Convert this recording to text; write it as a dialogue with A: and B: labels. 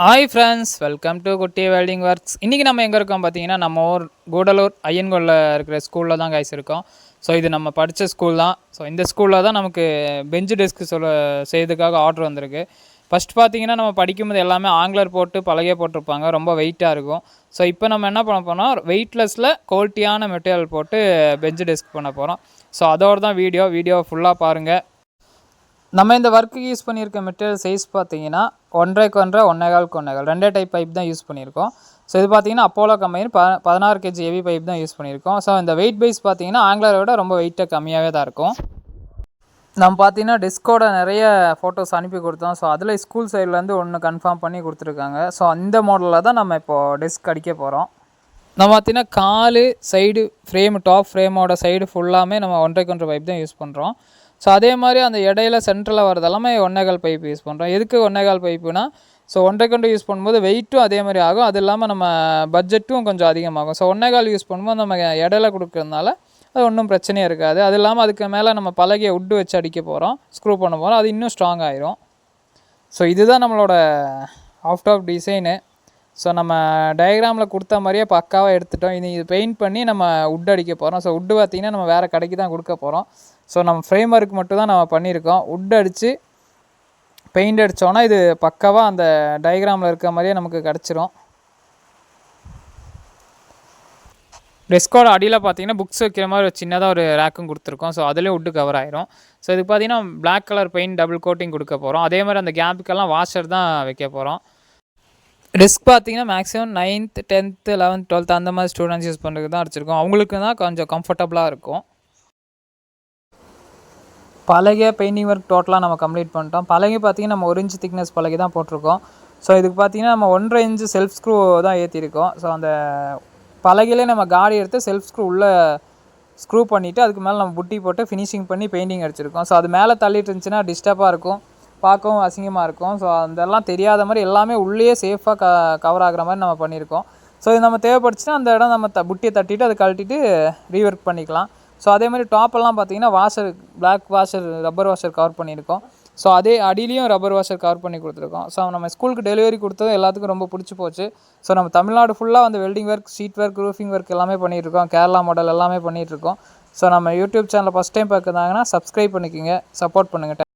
A: Hi friends welcome to Kutty welding works இன்றைக்கி நம்ம எங்கே இருக்கோம் பார்த்தீங்கன்னா நம்ம ஊர் கூடலூர் ஐயன்கோலில் இருக்கிற ஸ்கூலில் தான் கைஸ் இருக்கோம். ஸோ இது நம்ம படித்த ஸ்கூல் தான். ஸோ இந்த ஸ்கூலில் தான் நமக்கு பெஞ்சு டெஸ்க் சொல்ல செய்யறதுக்காக ஆர்டர் வந்திருக்கு. ஃபஸ்ட் பார்த்தீங்கன்னா நம்ம படிக்கும்போது எல்லாமே ஆங்கிலர் போட்டு பலகையே போட்டிருப்பாங்க. ரொம்ப வெயிட்டாக இருக்கும். ஸோ இப்போ நம்ம என்ன பண்ண போறோம் வெயிட்லெஸில் குவாலிட்டியான மெட்டீரியல் போட்டு பெஞ்சு டெஸ்க் பண்ண போகிறோம் ஸோ அதோடு தான் வீடியோ வீடியோ ஃபுல்லாக பாருங்கள் நம்ம இந்த ஒர்க்குக்கு யூஸ் பண்ணியிருக்க மெட்டீரியல் சைஸ் பார்த்தீங்கன்னா ஒன்றரைக்கு ஒன்றரை ஒன்றேகாலுக்கு ஒன்றேகால் ரெண்டே டைப் பைப் தான் யூஸ் பண்ணியிருக்கோம். ஸோ இது பார்த்தீங்கன்னா அப்போலோ கம்பெனி ப பதினாறு கேஜி ஹெவி பைப் தான் யூஸ் பண்ணியிருக்கோம். ஸோ இந்த வெயிட் பைஸ் பார்த்தீங்கன்னா ஆங்கிலரை விட ரொம்ப வெயிட்டாக கம்மியாகவே தான் இருக்கும். நம்ம பார்த்தீங்கன்னா டிஸ்கோட நிறைய ஃபோட்டோஸ் அனுப்பி கொடுத்தோம். ஸோ அதில் ஸ்கூல் சைட்லேருந்து ஒன்று கன்ஃபார்ம் பண்ணி கொடுத்துருக்காங்க. ஸோ அந்த மாடலில் தான் நம்ம இப்போது டிஸ்க் அடிக்க போகிறோம் நம்ம பார்த்தீங்கன்னா காலு சைடு ஃப்ரேம் டாப் ஃப்ரேமோட சைடு ஃபுல்லாமே நம்ம ஒன்றரைக்கு பைப் தான் யூஸ் பண்ணுறோம் ஸோ அதே மாதிரி அந்த இடையில சென்டரில் வரது எல்லாமே ஒன்னேகால் பைப் யூஸ் பண்ணுறோம் எதுக்கு ஒன்னேகால் பைப்புனா ஸோ ஒன்றரைக்கு யூஸ் பண்ணும்போது வெயிட்டும் அதே மாதிரி ஆகும். அது இல்லாமல் நம்ம பட்ஜெட்டும் கொஞ்சம் அதிகமாகும். ஸோ ஒன்னேகால் யூஸ் பண்ணும்போது நம்ம இடையில கொடுக்கறதுனால அது ஒன்றும் பிரச்சனையே இருக்காது. அது இல்லாமல் அதுக்கு மேலே நம்ம பழகிய உட்டு வச்சு அடிக்க போகிறோம் ஸ்க்ரூ பண்ண போகிறோம் அது இன்னும் ஸ்ட்ராங் ஆயிரும். ஸோ இதுதான் நம்மளோட ஆஃப்டாப் டிசைனு ஸோ நம்ம டயக்ராமில் கொடுத்த மாதிரியே பக்காவாக எடுத்துட்டோம். இது இது பெயிண்ட் பண்ணி நம்ம உட் அடிக்க போகிறோம் ஸோ உட்டு பார்த்திங்கன்னா நம்ம வேறு கடைக்கு தான் கொடுக்க போகிறோம் ஸோ நம்ம ஃப்ரேம் ஒர்க் மட்டும் தான் நம்ம பண்ணியிருக்கோம். உட் அடித்து பெயிண்ட் அடித்தோன்னா இது பக்காவாக அந்த டயக்ராமில் இருக்க மாதிரியே நமக்கு கிடச்சிரும். டெஸ்கோட அடியில் பார்த்தீங்கன்னா புக்ஸ் வைக்கிற மாதிரி ஒரு சின்னதாக ஒரு ரேக்கும் கொடுத்துருக்கோம். ஸோ அதிலே உட்டு கவர் ஆயிரும். ஸோ இது பார்த்தீங்கன்னா black colour paint double coating கொடுக்க போகிறோம் அதே மாதிரி அந்த கேப்புக்கெல்லாம் வாஷர் தான் வைக்க போகிறோம் ரிஸ்க் பார்த்தீங்கன்னா maximum ninth tenth eleventh twelfth அந்த மாதிரி ஸ்டூடெண்ட்ஸ் யூஸ் பண்ணுறதுக்கு தான் அடிச்சிருக்கோம். அவங்களுக்கு தான் கொஞ்சம் கம்ஃபர்டபுளாக இருக்கும். பலகை பெயிண்டிங் ஒர்க் டோட்டலாக நம்ம கம்ப்ளீட் பண்ணிட்டோம். பலகை பார்த்தீங்கன்னா நம்ம ஒரு இன்ச் திக்னஸ் பலகை தான் போட்டிருக்கோம். ஸோ இதுக்கு பார்த்தீங்கன்னா நம்ம ஒன்றரை இன்ச்சு செல்ஃப் ஸ்க்ரூ தான் ஏற்றிருக்கோம் ஸோ அந்த பலகையிலே நம்ம காடி எடுத்து செல்ஃப் ஸ்க்ரூ உள்ளே ஸ்க்ரூ பண்ணிவிட்டு அதுக்கு மேலே நம்ம புட்டி போட்டு ஃபினிஷிங் பண்ணி பெயிண்டிங் அடிச்சிருக்கோம். ஸோ அது மேலே தள்ளிட்டு இருந்துச்சுன்னா டிஸ்டர்பாக இருக்கும். பார்க்கவும் அசிங்கமாக இருக்கும். ஸோ அதெல்லாம் தெரியாத மாதிரி எல்லாமே உள்ளேயே சேஃபாக க கவர் ஆகிற மாதிரி நம்ம பண்ணியிருக்கோம். ஸோ இது நம்ம தேவைப்படுச்சுன்னா அந்த இடம் நம்ம த புட்டியை தட்டிட்டு அதை கழட்டிட்டு ரீஒர்க் பண்ணிக்கலாம். ஸோ அதே மாதிரி டாப்பெல்லாம் பார்த்தீங்கன்னா washer black washer rubber washer cover பண்ணியிருக்கோம். ஸோ அதே அடியிலையும் ரப்பர் வாஷர் கவர் பண்ணி கொடுத்துருக்கோம். ஸோ நம்ம ஸ்கூலுக்கு டெலிவரி கொடுத்தது எல்லாத்துக்கும் ரொம்ப பிடிச்சி போச்சு. ஸோ நம்ம தமிழ்நாடு ஃபுல்லாக வந்து welding work sheet work roofing work எல்லாமே பண்ணிகிட்ருக்கோம் கேரளா மாடல் எல்லாமே பண்ணிகிட்ருக்கோம் ஸோ நம்ம யூடியூப் சேனலை ஃபஸ்ட் டைம் பார்க்குறாங்கன்னா சப்ஸ்கிரைப் பண்ணிக்கோங்க. சப்போர்ட் பண்ணுங்கள்